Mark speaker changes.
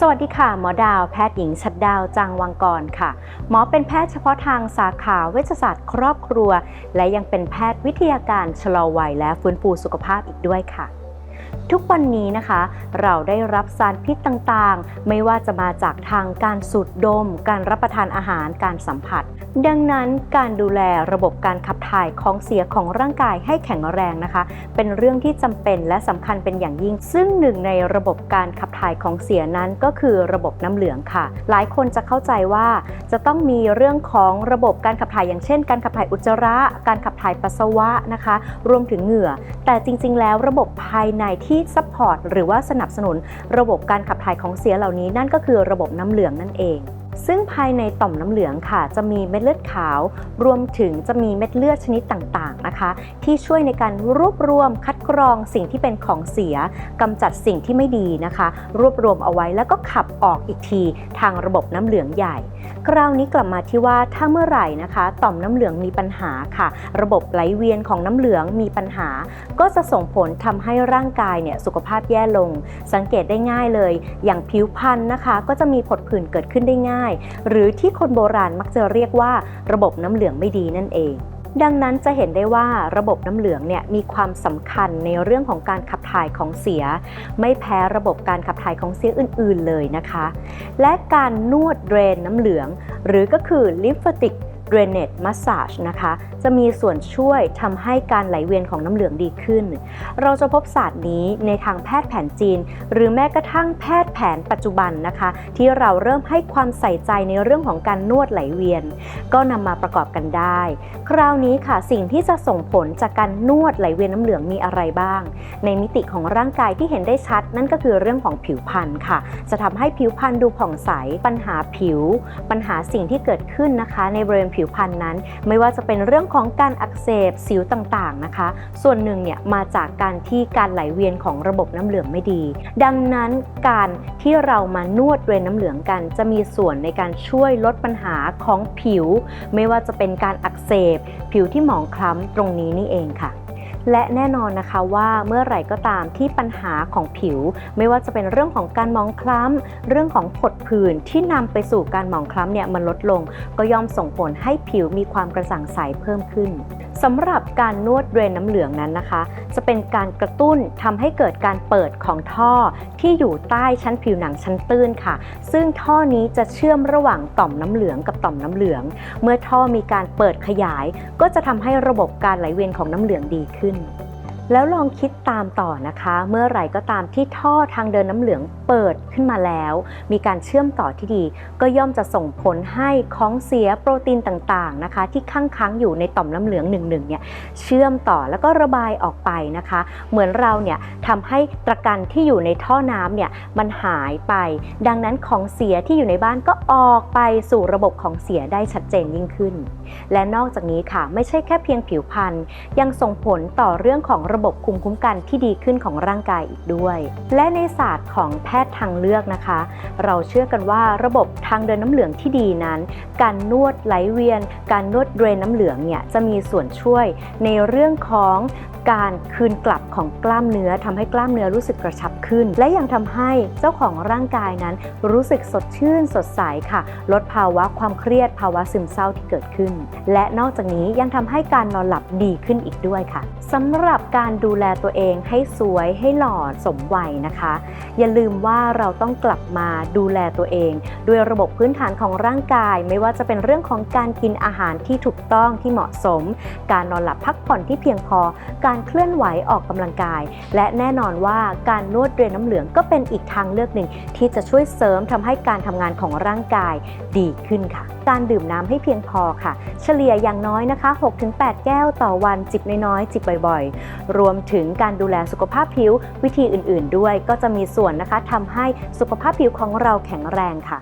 Speaker 1: สวัสดีค่ะ หมอดาวแพทย์หญิงชัดดาวจังวังกรค่ะ หมอเป็นแพทย์เฉพาะทางสาขาเวชศาสตร์ครอบครัว และยังเป็นแพทย์วิทยาการชะลอวัยและฟื้นฟูสุขภาพอีกด้วยค่ะ ทุกวันนี้นะคะ เราได้รับสารพิษต่างๆ ไม่ว่าจะมาจากทางการสูดดม การรับประทานอาหารการสัมผัส ดังนั้นการดูแลระบบการขับถ่ายของเสียของร่างกายให้แข็งแรงนะคะ เป็นเรื่องที่จำเป็นและสำคัญเป็นอย่างยิ่ง ซึ่งหนึ่งในระบบการขับถ่ายของเสียนั้นก็คือระบบน้ำเหลืองค่ะ หลายคนจะเข้าใจว่าจะต้องมีเรื่องของระบบการขับถ่ายอย่างเช่น การขับถ่ายอุจจาระ การขับถ่ายปัสสาวะนะคะ รวมถึงเหงื่อ แต่จริง ๆ แล้วระบบภายในที่ซัพพอร์ตหรือว่าสนับสนุนระบบการขับถ่ายของเสียเหล่านี้นั่นก็คือระบบน้ำเหลืองนั่นเอง ซึ่งภายในต่อมน้ำเหลืองค่ะ จะมีเม็ดเลือดขาว รวมถึงจะมีเม็ดเลือดชนิดต่างๆนะคะ ที่ช่วยในการรวบรวมคัดกรองสิ่งที่เป็นของเสียกำจัดสิ่งที่ไม่ดีนะคะ รวบรวมเอาไว้แล้วก็ขับออกอีกทีทางระบบน้ำเหลืองใหญ่ คราวนี้กลับมาที่ว่าถ้าเมื่อไหร่นะคะ ต่อมน้ำเหลืองมีปัญหาค่ะ ระบบไหลเวียนของน้ำเหลืองมีปัญหา ก็จะส่งผลทำให้ร่างกายเนี่ยสุขภาพแย่ลง สังเกตได้ง่ายเลย อย่างผิวพรรณนะคะ ก็จะมีผดผื่นเกิดขึ้นได้ง่ายหรือที่คนโบราณมักจะเรียกว่าระบบน้ำเหลืองไม่ดีนั่นเองดังนั้นจะเห็นได้ว่าระบบน้ำเหลืองเนี่ยมีความสำคัญในเรื่องของการขับถ่ายของเสีย ไม่แพ้ระบบการขับถ่ายของเสียอื่น ๆ เลยนะคะ และการนวดเดรนน้ำเหลือง หรือก็คือลิฟติก drainage massage นะคะ จะมีส่วนช่วยทำให้การไหลเวียนของน้ำเหลืองดีขึ้น เราจะพบศาสตร์นี้ในทางแพทย์แผนจีน หรือแม้กระทั่งแพทย์แผนปัจจุบันนะคะ ที่เราเริ่มให้ความใส่ใจในเรื่องของการนวดไหลเวียน ก็นำมาประกอบกันได้ คราวนี้ค่ะสิ่งที่จะส่งผลจากการนวดไหลเวียนน้ำเหลืองมีอะไรบ้าง ในมิติของร่างกายที่เห็นได้ชัด นั่นก็คือเรื่องของผิวพรรณค่ะ จะทำให้ผิวพรรณดูผ่องใสปัญหาผิว ปัญหาสิ่งที่เกิดขึ้นนะคะ ในบริเวณผิวพรรณนั้น ไม่ว่าจะเป็นเรื่องของการอักเสบสิวต่างๆนะคะ ส่วนหนึ่งเนี่ยมาจากการที่การไหลเวียนของระบบน้ำเหลืองไม่ดี ดังนั้นการที่เรามานวดเวรน้ำเหลืองกัน จะมีส่วนในการช่วยลดปัญหาของผิว ไม่ว่าจะเป็นการอักเสบ ผิวที่หมองคล้ำตรงนี้นี่เองค่ะ และแน่นอนนะคะว่าเมื่อไหร่ก็ตามที่ปัญหาของผิว ไม่ว่าจะเป็นเรื่องของการมองคล้ำ เรื่องของผดผื่นที่นำไปสู่การมองคล้ำเนี่ยมันลดลง ก็ย่อมส่งผลให้ผิวมีความกระจ่างใสเพิ่มขึ้นสำหรับการนวดเดรนน้ำเหลืองนั้นนะคะ จะเป็นการกระตุ้นทำให้เกิดการเปิดของท่อที่อยู่ใต้ชั้นผิวหนังชั้นตื้นค่ะ ซึ่งท่อนี้จะเชื่อมระหว่างต่อมน้ำเหลืองกับต่อมน้ำเหลือง เมื่อท่อมีการเปิดขยาย ก็จะทำให้ระบบการไหลเวียนของน้ำเหลืองดีขึ้น Bienvenue. แล้วลองคิดตามต่อนะคะ เมื่อไหร่ก็ตามที่ท่อทางเดินน้ำเหลืองเปิดขึ้นมาแล้ว มีการเชื่อมต่อที่ดี ก็ย่อมจะส่งผลให้ของเสียโปรตีนต่างๆนะคะ ที่ค้างค้างอยู่ในต่อมน้ำเหลืองหนึ่งๆเนี่ยเชื่อมต่อแล้วก็ระบายออกไปนะคะ เหมือนเราเนี่ยทำให้ตะกันที่อยู่ในท่อน้ำเนี่ยมันหายไป ดังนั้นของเสียที่อยู่ในบ้านก็ออกไปสู่ระบบของเสียได้ชัดเจนยิ่งขึ้น และนอกจากนี้ค่ะไม่ใช่แค่เพียงผิวพรรณยังส่งผลต่อเรื่องของระบบภูมิคุ้มกันที่ดีขึ้นของร่างกายอีกด้วย และในศาสตร์ของแพทย์ทางเลือกนะคะ เราเชื่อกันว่าระบบทางเดินน้ำเหลืองที่ดีนั้น การนวดไหลเวียน การนวดเดรนน้ำเหลืองเนี่ยจะมีส่วนช่วยในเรื่องของการคืนกลับของกล้ามเนื้อทำให้กล้ามเนื้อรู้สึกกระชับขึ้น และยังทำให้เจ้าของร่างกายนั้น รู้สึกสดชื่นสดใสค่ะ ลดภาวะความเครียดภาวะซึมเศร้าที่เกิดขึ้น และนอกจากนี้ยังทำให้การนอนหลับดีขึ้นอีกด้วยค่ะสำหรับการดูแลตัวเองให้สวยให้หล่อสมวัยนะคะ อย่าลืมว่าเราต้องกลับมาดูแลตัวเอง ด้วยระบบพื้นฐานของร่างกาย ไม่ว่าจะเป็นเรื่องของการกินอาหารที่ถูกต้องที่เหมาะสม การนอนหลับพักผ่อนที่เพียงพอ การเคลื่อนไหวออกกำลังกาย และแน่นอนว่าการนวดเดรนน้ำเหลืองก็เป็นอีกทางเลือกหนึ่ง ที่จะช่วยเสริมทำให้การทำงานของร่างกายดีขึ้นค่ะ การดื่มน้ำให้เพียงพอค่ะ เฉลี่ยอย่างน้อยนะคะ 6-8 แก้วต่อวันจิบน้อยๆจิบบ่อยๆรวมถึงการดูแลสุขภาพผิววิธีอื่น ๆ ด้วยก็จะมีส่วนนะคะทำให้สุขภาพผิวของเราแข็งแรงค่ะ